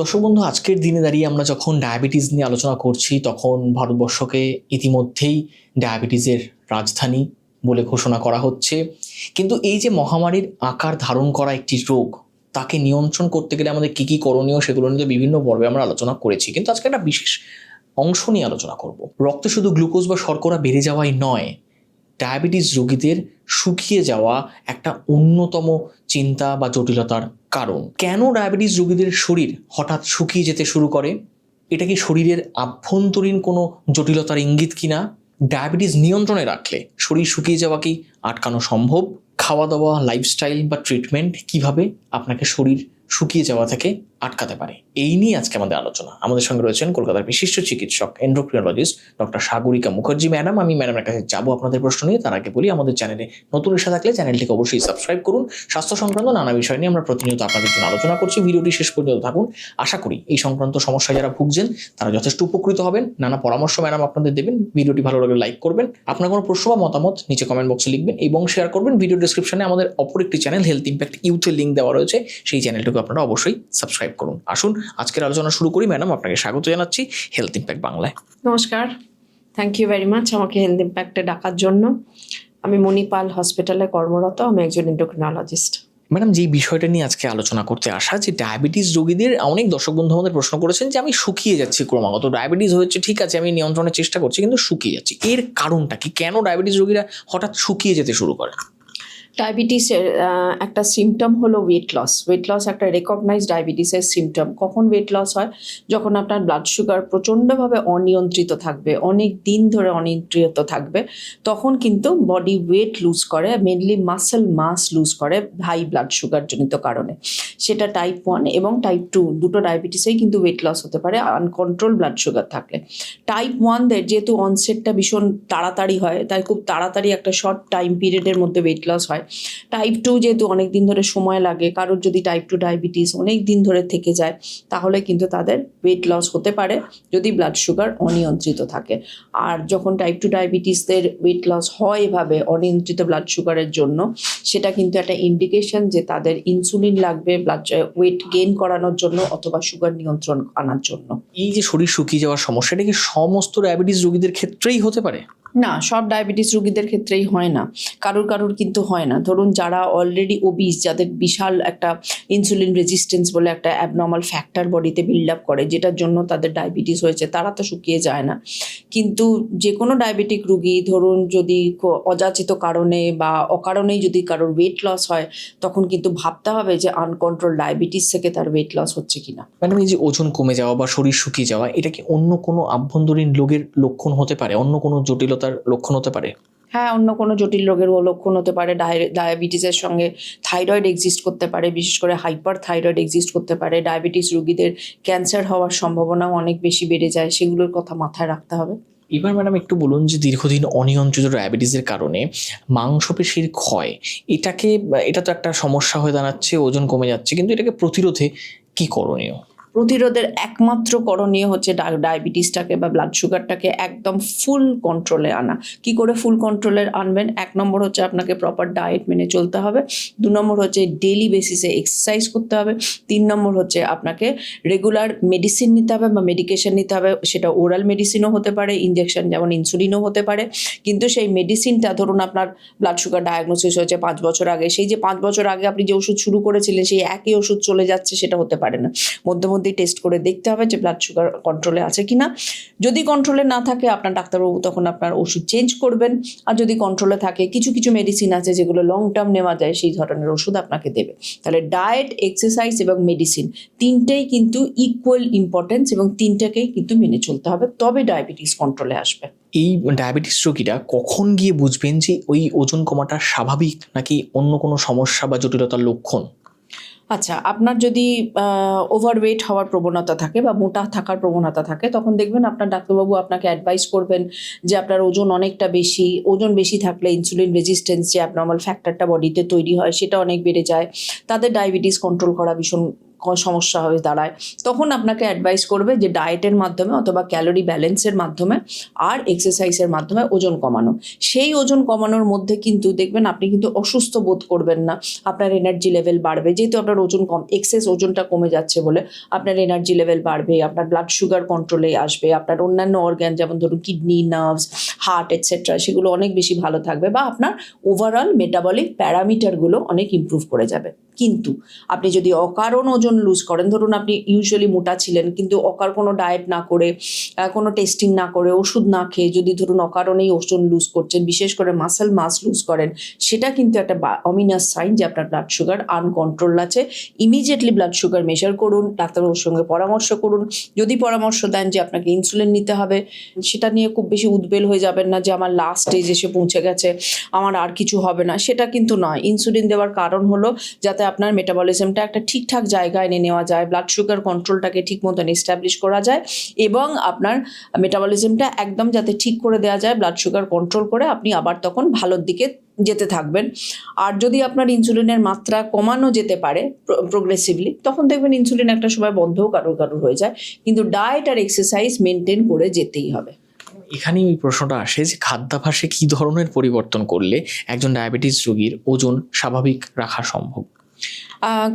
দর্শক বন্ধু, আজকের দিনে দাঁড়িয়ে আমরা যখন ডায়াবেটিস নিয়ে আলোচনা করছি, তখন ভারতবর্ষকে ইতিমধ্যেই ডায়াবেটিসের রাজধানী বলে ঘোষণা করা হচ্ছে। কিন্তু এই যে মহামারীর আকার ধারণ করা একটি রোগ, তাকে নিয়ন্ত্রণ করতে গেলে আমাদের কী কী করণীয় সেগুলো নিয়ে বিভিন্ন পর্বে আমরা আলোচনা করেছি। কিন্তু আজকে একটা বিশেষ অংশ নিয়ে আলোচনা করব। রক্তে শুধু গ্লুকোজ বা শর্করা বেড়ে যাওয়াই নয় ডায়াবেটিস রোগীদের শুকিয়ে যাওয়া একটা অন্যতম চিন্তা বা জটিলতার কারণ। কেন ডায়াবেটিস রোগীদের শরীর হঠাৎ শুকিয়ে যেতে শুরু করে? এটা কি শরীরের আভ্যন্তরীণ কোনো জটিলতার ইঙ্গিত কিনা? ডায়াবেটিস নিয়ন্ত্রণে রাখলে শরীর শুকিয়ে যাওয়া কি আটকানো সম্ভব? খাওয়া দাওয়া লাইফস্টাইল বা ট্রিটমেন্ট কীভাবে আপনাকে শরীর শুকিয়ে যাওয়া থেকে আটকাতে পারে। এই নিয়ে আজকে আমাদের আলোচনা। আমাদের সঙ্গে রয়েছেন কলকাতার বিশিষ্ট চিকিৎসক endocrinologist doctor Sagarika Mukherjee. Madam, আমি ম্যাডামের কাছে যাব আপনাদের প্রশ্ন নিয়ে। তার আগে বলি, আমাদের চ্যানেলে নতুন এসে থাকলে চ্যানেলটিকে অবশ্যই সাবস্ক্রাইব করুন। স্বাস্থ্য সংক্রান্ত নানা বিষয় নিয়ে আমরা প্রতিনিয়ত আপনাদের জন্য আলোচনা করছি। ভিডিওটি শেষ পর্যন্ত থাকুন। আশা করি এই সংক্রান্ত সমস্যায় যারা ভুগছেন, তারা যথেষ্ট উপকৃত হবেন। নানা পরামর্শ ম্যাডাম আপনাদের দেবেন। ভিডিওটি ভালো লাগলে লাইক করবেন। আপনার কোনো প্রশ্ন বা মতামত নিচে কমেন্ট বক্সে লিখবেন এবং শেয়ার করবেন। ভিডিও ডিসক্রিপশনে আমাদের অপর একটি চ্যানেল হেলথ ইম্প্যাক্ট ইউথের লিঙ্ক দেওয়া রয়েছে। সেই চ্যানেলটিকে আপনারা অবশ্যই সাবস্ক্রাইব করুন। আসুন আজকের আলোচনা শুরু করি। ম্যাডাম আপনাকে স্বাগত জানাচ্ছি হেলথ ইম্প্যাক্ট বাংলায়। নমস্কার। থ্যাংক ইউ ভেরি মাচ আমাকে হেলথ ইম্প্যাক্টে ডাকার জন্য। আমি মণিপাল হসপিটালে কর্মরত আমি একজন এন্ডোক্রিনোলজিস্ট ম্যাডাম যে বিষয়টা নিয়ে আজকে আলোচনা করতে আসা যে ডায়াবেটিস রোগীদের অনেক দর্শক বন্ধু আমাদের প্রশ্ন করেছেন যে আমি শুকিয়ে যাচ্ছি ক্রমাগত। ডায়াবেটিস হয়েছে ঠিক আছে আমি নিয়ন্ত্রণের চেষ্টা করছি কিন্তু শুকিয়ে যাচ্ছি। এর কারণটা কি? কেন ডায়াবেটিস রোগীরা হঠাৎ শুকিয়ে যেতে শুরু করে? ডায়াবেটিসের একটা সিমটম হলো ওয়েট লস ওয়েট লস একটা রেকগনাইজ ডায়াবেটিসের সিমটম কখন ওয়েট লস হয়? যখন আপনার ব্লাড সুগার প্রচণ্ডভাবে অনিয়ন্ত্রিত থাকবে, অনেক দিন ধরে অনিয়ন্ত্রিত থাকবে, তখন কিন্তু বডি ওয়েট লুজ করে মেনলি মাসেল মাস লুজ করে হাই ব্লাড সুগার জনিত কারণে। সেটা টাইপ ওয়ান এবং টাইপ টু দুটো ডায়াবেটিসেই কিন্তু ওয়েট লস হতে পারে আনকন্ট্রোল ব্লাড সুগার থাকলে। টাইপ ওয়ানদের যেহেতু অনসেটটা ভীষণ তাড়াতাড়ি হয়, তাই খুব তাড়াতাড়ি একটা শর্ট টাইম পিরিয়ডের মধ্যে ওয়েট লস হয় টাইপ টু যেহেতু অনেক দিন ধরে সময় লাগে, কারোর যদি টাইপ টু ডায়াবেটিস অনেক দিন ধরে থেকে যায়, তাহলে কিন্তু তাদের ওয়েট লস হতে পারে, যদি ব্লাড সুগার অনিয়ন্ত্রিত থাকে। আর যখন টাইপ টু ডায়াবেটিসদের ওয়েট লস হয় এভাবে অনিয়ন্ত্রিত ব্লাড সুগারের জন্য, সেটা কিন্তু একটা ইন্ডিকেশন যে তাদের ইনসুলিন লাগবে ব্লাড ওয়েট গেইন করানোর জন্য অথবা সুগার নিয়ন্ত্রণ আনার জন্য। এই যে শরীর শুকিয়ে যাওয়ার সমস্যা, এটা কি সমস্ত ডায়াবেটিস রোগীদের ক্ষেত্রেই হতে পারে? না, সব ডায়াবেটিস রোগীদের ক্ষেত্রেই হয় না। কারোর কারোর কিন্তু হয় না। ধরুন যারা অলরেডি ওবিস যাদের বিশাল একটা ইনসুলিন রেজিস্ট্যান্স বলে একটা অ্যাবনর্মাল ফ্যাক্টর বডিতে বিল্ড আপ করে, যেটার জন্য তাদের ডায়াবেটিস হয়েছে, তারা তো শুকিয়ে যায় না। কিন্তু যে কোনো ডায়াবেটিক রুগী, ধরুন যদি অযাচিত কারণে বা অকারণেই যদি কারোর ওয়েট লস হয়, তখন কিন্তু ভাবতে হবে যে আনকন্ট্রোল ডায়াবেটিস থেকে তার ওয়েট লস হচ্ছে কিনা। ম্যাডাম এই যে ওজন কমে যাওয়া বা শরীর শুকিয়ে যাওয়া, এটা কি অন্য কোনো আভ্যন্তরীণ রোগের লক্ষণ হতে পারে? অন্য কোনো জটিলতার লক্ষণ হতে পারে? হ্যাঁ অন্য কোনো জটিল রোগের লক্ষণ হতে পারে। ডায়- ডায়াবেটিসের সঙ্গে থাইরয়েড এক্সিস্ট করতে পারে বিশেষ করে হাইপার থাইরয়েড এক্সিস্ট করতে পারে। ডায়াবেটিস রোগীদের ক্যান্সার হওয়ার সম্ভাবনাও অনেক বেশি বেড়ে যায়। সেগুলোর কথা মাথায় রাখতে হবে। এবার ম্যাডাম একটু বলুন যে দীর্ঘদিন অনিয়ন্ত্রিত ডায়াবেটিসের কারণে মাংসপেশির ক্ষয় এটাকে এটা তো একটা সমস্যা হয়ে দাঁড়াচ্ছে ওজন কমে যাচ্ছে কিন্তু এটাকে প্রতিরোধে কি করণীয়? প্রতিরোধের একমাত্র করণীয় হচ্ছে ডায়াবেটিসটাকে বা ব্লাড সুগারটাকে একদম ফুল কন্ট্রোলে আনা। কি করে ফুল কন্ট্রোলে আনবেন? এক নম্বর হচ্ছে আপনাকে প্রপার ডায়েট মেনে চলতে হবে। দু নম্বর হচ্ছে ডেলি বেসিসে এক্সারসাইজ করতে হবে। তিন নম্বর হচ্ছে আপনাকে রেগুলার মেডিসিন নিতে হবে বা মেডিকেশন নিতে হবে। সেটা ওরাল মেডিসিনও হতে পারে ইঞ্জেকশন যেমন ইনসুলিনও হতে পারে। কিন্তু সেই মেডিসিনটা ধরুন আপনার ব্লাড সুগার ডায়াগনোসিস হয়েছে পাঁচ বছর আগে। সেই যে পাঁচ বছর আগে আপনি যে ওষুধ শুরু করেছিলেন, সেই একই ওষুধ চলে যাচ্ছে, সেটা হতে পারে না। মধ্যে মধ্যে মধ্যেই টেস্ট করে দেখতে হবে যে ব্লাড সুগার কন্ট্রোলে আছে কি না যদি কন্ট্রোলে না থাকে, আপনার ডাক্তারবাবু তখন আপনার ওষুধ চেঞ্জ করবেন। আর যদি কন্ট্রোলে থাকে, কিছু কিছু মেডিসিন আছে যেগুলো লং টার্ম নেওয়া যায়, সেই ধরনের ওষুধ আপনাকে দেবে। তাহলে ডায়েট এক্সারসাইজ এবং মেডিসিন তিনটেই কিন্তু ইকুয়াল ইম্পর্টেন্স এবং তিনটাকেই কিন্তু মেনে চলতে হবে। তবে ডায়াবেটিস কন্ট্রোলে আসবে। এই ডায়াবেটিস রোগীরা কখন গিয়ে বুঝবেন যে ওই ওজন কমাটা স্বাভাবিক নাকি অন্য কোনো সমস্যা বা জটিলতার লক্ষণ? আচ্ছা আপনার যদি ওভারওয়েট হওয়ার প্রবণতা থাকে বা মোটা থাকার প্রবণতা থাকে, তখন দেখবেন আপনার ডাক্তারবাবু আপনাকে অ্যাডভাইস করবেন যে আপনার ওজন অনেকটা বেশি, ওজন বেশি থাকলে ইনসুলিন রেজিস্ট্যান্স যে অ্যাবনর্মাল ফ্যাক্টরটা বডিতে তৈরি হয়, সেটা অনেক বেড়ে যায়। তাদের ডায়াবেটিস কন্ট্রোল করা ভীষণ সমস্যা হয়ে দাঁড়ায়, তখন আপনাকে অ্যাডভাইস করবে যে ডায়েটের মাধ্যমে অথবা ক্যালোরি ব্যালেন্সের মাধ্যমে আর এক্সারসাইজের মাধ্যমে ওজন কমানো। সেই ওজন কমানোর মধ্যে কিন্তু দেখবেন আপনি কিন্তু অসুস্থ বোধ করবেন না। আপনার এনার্জি লেভেল বাড়বে, যেহেতু আপনার ওজন কম এক্সেস ওজনটা কমে যাচ্ছে বলে আপনার এনার্জি লেভেল বাড়বে, আপনার ব্লাড সুগার কন্ট্রোলে আসবে, আপনার অন্যান্য অর্গ্যান যেমন ধরুন কিডনি নার্ভস হার্ট এটসেট্রা সেগুলো অনেক বেশি ভালো থাকবে বা আপনার ওভারঅল মেটাবলিক প্যারামিটারগুলো অনেক ইমপ্রুভ করে যাবে। কিন্তু আপনি যদি অকারণ ওজন লুজ করেন। ধরুন আপনি ইউজুয়ালি মোটা ছিলেন, কিন্তু অকার কোনো ডায়েট না করে কোনো টেস্টিং না করে, ওষুধ না খেয়ে যদি ধরুন অকারণেই ওজন লুজ করছেন, বিশেষ করে মাসেল মাস লুজ করেন, সেটা কিন্তু একটা অমিনাস সাইন যে আপনার ব্লাড সুগার আনকন্ট্রোল আছে। ইমিডিয়েটলি ব্লাড সুগার মেজার করুন, ডাক্তারবাবুর সঙ্গে পরামর্শ করুন। যদি পরামর্শ দেন যে আপনাকে ইনসুলিন নিতে হবে, সেটা নিয়ে খুব বেশি উদ্বেল হয়ে যাবেন না যে আমার লাস্ট স্টেজ এসে পৌঁছে গেছে, আমার আর কিছু হবে না, সেটা কিন্তু নয়। ইনসুলিন দেওয়ার কারণ হলো যাতে আপনার মেটাবলিজমটা একটা ঠিকঠাক জায়গায় এনে নেওয়া যায় ব্লাড সুগার কন্ট্রোলটাকে ঠিক মতন এস্টাবলিশ করা যায় এবং আপনার মেটাবলিজমটা একদম যাতে ঠিক করে দেওয়া যায় ব্লাড সুগার কন্ট্রোল করে আপনি আবার তখন ভালোর দিকে যেতে থাকবেন। আর যদি আপনার ইনসুলিনের মাত্রা কমানো যেতে পারে প্রোগ্রেসিভলি তখন দেখবেন ইনসুলিন একটা সময় বন্ধও কারোর কারোর হয়ে যায়, কিন্তু ডায়েট আর এক্সারসাইজ মেনটেন করে যেতেই হবে। এখানেই এই প্রশ্নটা আসে যে খাদ্যাভ্যাসে কি ধরনের পরিবর্তন করলে একজন ডায়াবেটিস রোগীর ওজন স্বাভাবিক রাখা সম্ভব?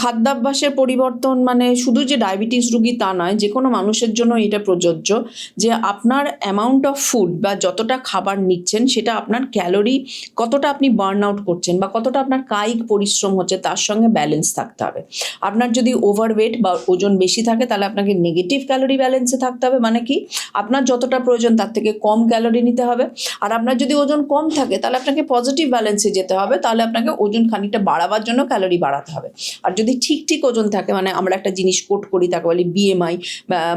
খাদ্যাভ্যাসের পরিবর্তন মানে শুধু যে ডায়াবেটিস রুগী তা নয়, যে কোনো মানুষের জন্য এটা প্রযোজ্য যে আপনার অ্যামাউন্ট অফ ফুড বা যতটা খাবার নিচ্ছেন সেটা আপনার ক্যালোরি কতটা আপনি বার্ন আউট করছেন বা কতটা আপনার কায়িক পরিশ্রম হচ্ছে তার সঙ্গে ব্যালেন্স থাকতে হবে। আপনার যদি ওভারওয়েট বা ওজন বেশি থাকে তাহলে আপনাকে নেগেটিভ ক্যালোরি ব্যালেন্সে থাকতে হবে। মানে কি? আপনার যতটা প্রয়োজন তার থেকে কম ক্যালোরি নিতে হবে। আর আপনার যদি ওজন কম থাকে তাহলে আপনাকে পজিটিভ ব্যালেন্সে যেতে হবে। তাহলে আপনাকে ওজন খানিকটা বাড়াবার জন্য ক্যালোরি বাড়াতে হবে। আর যদি ঠিক ঠিক ওজন থাকে মানে আমরা একটা জিনিস কোট করি, তাকে বলি বিএমআই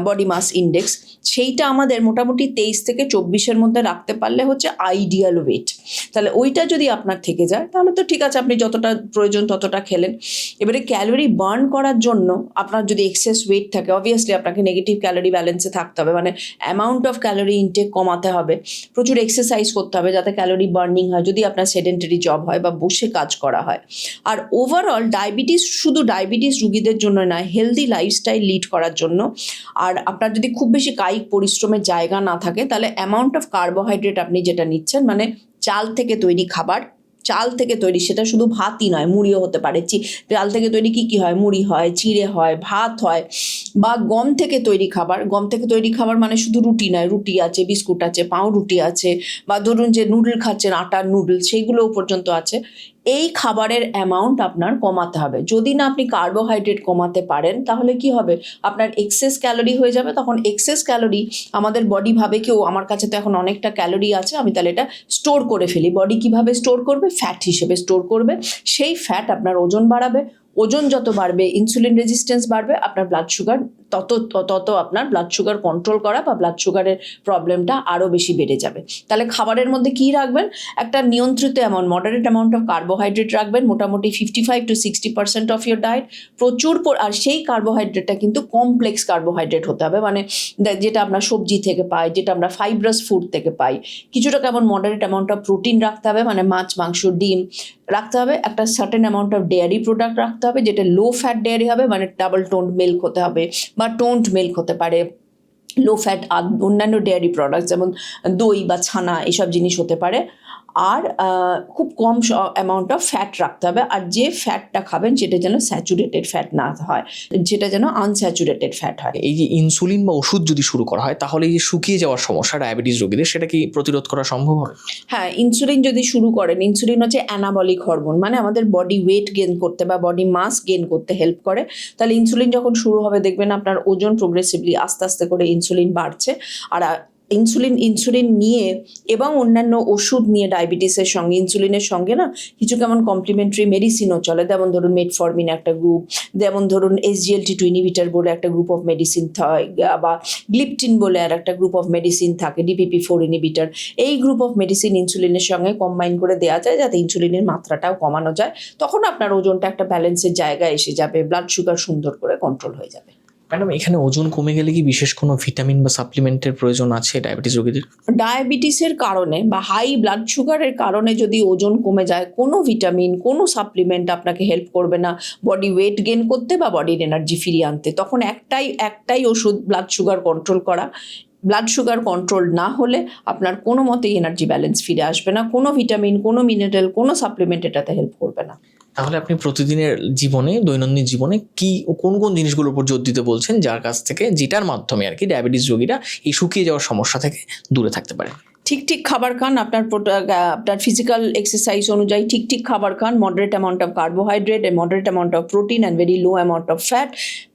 বডি মাস ইন্ডেক্স সেইটা আমাদের মোটামুটি তেইশ থেকে চব্বিশের মধ্যে রাখতে পারলে হচ্ছে আইডিয়াল ওয়েট তাহলে ওইটা যদি আপনার থেকে যায়, তাহলে তো ঠিক আছে, আপনি যতটা প্রয়োজন ততটা খেলেন। এবারে ক্যালোরি বার্ন করার জন্য আপনার যদি এক্সেস ওয়েট থাকে অবভিয়াসলি আপনাকে নেগেটিভ ক্যালোরি ব্যালেন্সে থাকতে হবে মানে অ্যামাউন্ট অফ ক্যালোরি ইনটেক কমাতে হবে। প্রচুর এক্সারসাইজ করতে হবে যাতে ক্যালোরি বার্নিং হয়, যদি আপনার সেডেন্টারি জব হয় বা বসে কাজ করা হয়। আর ওভারঅল ডায়াবেটিস শুধু ডায়াবেটিস রুগীদের জন্য নয় হেলদি লাইফস্টাইল লিড করার জন্য। আর আপনার যদি খুব বেশি কায়িক পরিশ্রমের জায়গা না থাকে, তাহলে অ্যামাউন্ট অফ কার্বোহাইড্রেট আপনি যেটা নিচ্ছেন মানে চাল থেকে তৈরি খাবার, চাল থেকে তৈরি, সেটা শুধু ভাতই নয়, মুড়িও হতে পারে। চি চাল থেকে তৈরি কী কী হয়? মুড়ি হয়, চিড়ে হয়, ভাত হয়, বা গম থেকে তৈরি খাবার। গম থেকে তৈরি খাবার মানে শুধু রুটি নয়, রুটি আছে, বিস্কুট আছে, পাউরুটি আছে, বা ধরুন যে নুডল খাচ্ছেন, আটার নুডল সেইগুলোও পর্যন্ত আছে। এই খাবারের অ্যামাউন্ট আপনার কমাতে হবে। যদি না আপনি কার্বোহাইড্রেট কমাতে পারেন, তাহলে কি হবে? আপনার এক্সেস ক্যালোরি হয়ে যাবে, তখন এক্সেস ক্যালোরি আমাদের বডি ভাবে কেউ আমার কাছে তো এখন অনেকটা ক্যালোরি আছে, আমি তাহলে এটা স্টোর করে ফেলি। বডি কীভাবে স্টোর করবে? ফ্যাট হিসেবে স্টোর করবে। সেই ফ্যাট আপনার ওজন বাড়াবে। ওজন যত বাড়বে ইনসুলিন রেজিস্ট্যান্স বাড়বে, আপনার ব্লাড সুগার তত তত আপনার ব্লাড সুগার কন্ট্রোল করা বা ব্লাড সুগারের প্রবলেমটা আরও বেশি বেড়ে যাবে। তাহলে খাবারের মধ্যে কি রাখবেন? একটা নিয়ন্ত্রিত amount moderate amount of carbohydrate রাখবেন। মোটামুটি fifty five to sixty percent of your diet প্রচুর পর- আর সেই কার্বোহাইড্রেটটা কিন্তু কমপ্লেক্স কার্বোহাইড্রেট হতে হবে। মানে যেটা আমরা সবজি থেকে পাই, যেটা আমরা ফাইব্রাস ফুড থেকে পাই। কিছুটা কেমন মডারেট অ্যামাউন্ট অফ প্রোটিন রাখতে হবে। মানে মাছ, মাংস, ডিম রাখতে হবে। একটা certain amount of dairy product রাখতে হবে, যেটা লো ফ্যাট ডেয়ারি হবে। মানে ডাবল টোন্ড মিল্ক হতে হবে। বা টোন্ড মিল্ক হতে পারে লো ফ্যাট অন্যান্য ডেয়ারি প্রোডাক্ট যেমন দই বা ছানা, এসব জিনিস হতে পারে। আর খুব কম অ্যামাউন্ট অফ ফ্যাট রাখতে হবে। আর যে ফ্যাটটা খাবেন সেটা যেন স্যাচুরেটেড ফ্যাট না হয় যেটা যেন আনস্যাচুরেটেড ফ্যাট হয়। এই যে ইনসুলিন বা ওষুধ যদি শুরু করা হয় তাহলে এই যে শুকিয়ে যাওয়ার সমস্যা ডায়াবেটিস রোগীদের সেটা কি প্রতিরোধ করা সম্ভব হবে? হ্যাঁ ইনসুলিন যদি শুরু করেন ইনসুলিন হচ্ছে অ্যানাবলিক হরমোন মানে আমাদের বডি ওয়েট গেন করতে বা বডি মাস গেন করতে হেল্প করে। তাহলে ইনসুলিন যখন শুরু হবে দেখবেন আপনার ওজন প্রোগ্রেসিভলি আস্তে আস্তে করে ইনসুলিন বাড়ছে। আর ইনসুলিন ইনসুলিন নিয়ে এবং অন্যান্য ওষুধ নিয়ে ডায়াবেটিসের সঙ্গে ইনসুলিনের সঙ্গে না কিছু কেমন কমপ্লিমেন্টারি মেডিসিনও চলে। যেমন ধরুন মেটফরমিন একটা গ্রুপ যেমন ধরুন এসজিএলটি টু ইনিভিটার বলে একটা গ্রুপ অফ মেডিসিন বা গ্লিপটিন বলে আর একটা গ্রুপ অফ মেডিসিন থাকে ডিপিপি ফোর ইনিভিটার এই গ্রুপ অফ মেডিসিন ইনসুলিনের সঙ্গে কম্বাইন করে দেওয়া যায় যাতে ইনসুলিনের মাত্রাটাও কমানো যায়। তখন আপনার ওজনটা একটা ব্যালেন্সের জায়গায় এসে যাবে ব্লাড সুগার সুন্দর করে কন্ট্রোল হয়ে যাবে। ম্যাডাম এখানে ওজন কমে গেলে কি বিশেষ কোনো ভিটামিন বা সাপ্লিমেন্টের প্রয়োজন আছে ডায়াবেটিস রোগীদের? ডায়াবেটিসের কারণে বা হাই ব্লাড সুগারের কারণে যদি ওজন কমে যায়, কোনো ভিটামিন কোনো সাপ্লিমেন্ট আপনাকে হেল্প করবে না। বডি ওয়েট গেন করতে বা বডির এনার্জি ফিরিয়ে আনতে, তখন একটাই একটাই ওষুধ ব্লাড সুগার কন্ট্রোল করা। ব্লাড সুগার কন্ট্রোল না হলে আপনার কোনো মতেই এনার্জি ব্যালেন্স ফিরে আসবে না। কোনো ভিটামিন কোনো মিনারেল কোনো সাপ্লিমেন্ট এটাতে হেল্প করবে না। তাহলে আপনি প্রতিদিনের জীবনে, দৈনন্দিন জীবনে কি ও কোন কোন জিনিসগুলোর উপর জোর দিতে বলছেন যার কাছ থেকে যেটার মাধ্যমে আর কি ডায়াবেটিস রোগীরা এই শুকিয়ে যাওয়ার সমস্যা থেকে দূরে থাকতে পারে? ঠিক ঠিক খাবার খান, আপনার আপনার ফিজিক্যাল এক্সারসাইজ অনুযায়ী ঠিক ঠিক খাবার খান moderate amount of carbohydrate moderate amount of protein and very low amount of fat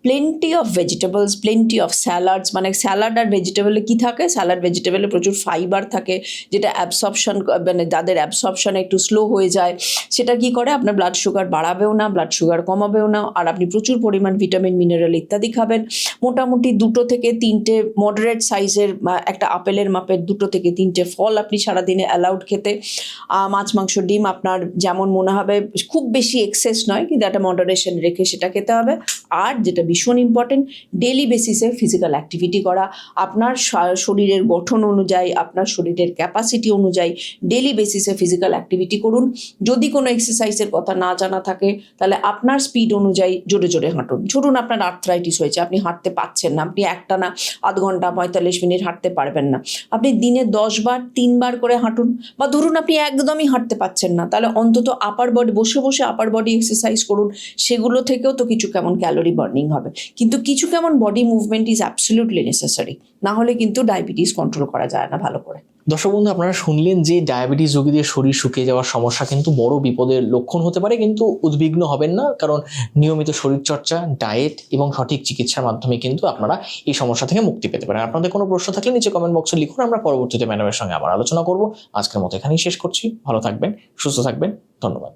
plenty of vegetables plenty of salads মানে স্যালাড আর ভেজিটেবলে কি থাকে? স্যালাড ভেজিটেবলে প্রচুর ফাইবার থাকে, যেটা অ্যাবসর্পশন মানে যাদের অ্যাবসর্পশন একটু স্লো হয়ে যায়, সেটা কি করে? আপনার ব্লাড সুগার বাড়াবেও না ব্লাড সুগার কমাবেও না, আর আপনি প্রচুর পরিমাণ ভিটামিন মিনারেল ইত্যাদি খাবেন। মোটামুটি দুটো থেকে তিনটে মডারেট সাইজের একটা আপেলের মাপের দুটো থেকে তিনটে ফল আপনি সারাদিনে অ্যালাউড খেতে। মাছ, মাংস, ডিম আপনার যেমন মনে হবে, খুব বেশি এক্সেস নয়, কিন্তু একটা মডারেশন রেখে সেটা খেতে হবে। আর যেটা ভীষণ ইম্পর্টেন্ট ডেলি বেসিসে ফিজিক্যাল অ্যাক্টিভিটি করা, আপনার শরীরের গঠন অনুযায়ী, আপনার শরীরের ক্যাপাসিটি অনুযায়ী ডেলি বেসিসে ফিজিক্যাল অ্যাক্টিভিটি করুন। যদি কোনো এক্সারসাইজের কথা না জানা থাকে, তাহলে আপনার স্পিড অনুযায়ী জোরে জোরে হাঁটুন। ধরুন আপনার আর্থ্রাইটিস হয়েছে, আপনি হাঁটতে পাচ্ছেন না, আপনি একটা না আধ ঘণ্টা, পঁয়তাল্লিশ মিনিট হাঁটতে পারবেন না। আপনি দিনে দশ বার তিনবার করে হাঁটুন বা ধরুন আপনি একদমই হাঁটতে পাচ্ছেন না, তাহলে অন্তত আপার বডি বসে বসে আপার বডি এক্সারসাইজ করুন। সেগুলো থেকেও তো কিছু কেমন ক্যালোরি বার্নিং হবে। কিন্তু কিছু কেমন body movement is absolutely necessary না হলে কিন্তু ডায়াবেটিস কন্ট্রোল করা যায় না ভালো করে। দর্শক বন্ধু, আপনারা শুনলেন যে ডায়াবেটিস রোগীদের শরীর শুকিয়ে যাওয়ার সমস্যা কিন্তু বড় বিপদের লক্ষণ হতে পারে, কিন্তু উদ্বিগ্ন হবেন না, কারণ নিয়মিত শরীরচর্চা ডায়েট এবং সঠিক চিকিৎসার মাধ্যমে কিন্তু আপনারা এই সমস্যা থেকে মুক্তি পেতে পারেন। আপনাদের কোনো প্রশ্ন থাকলে নিচে কমেন্ট বক্সে লিখুন, আমরা পরবর্তীতে ম্যাডামের সঙ্গে আবার আলোচনা করব। আজকের মতো এখানেই শেষ করছি। ভালো থাকবেন, সুস্থ থাকবেন, ধন্যবাদ।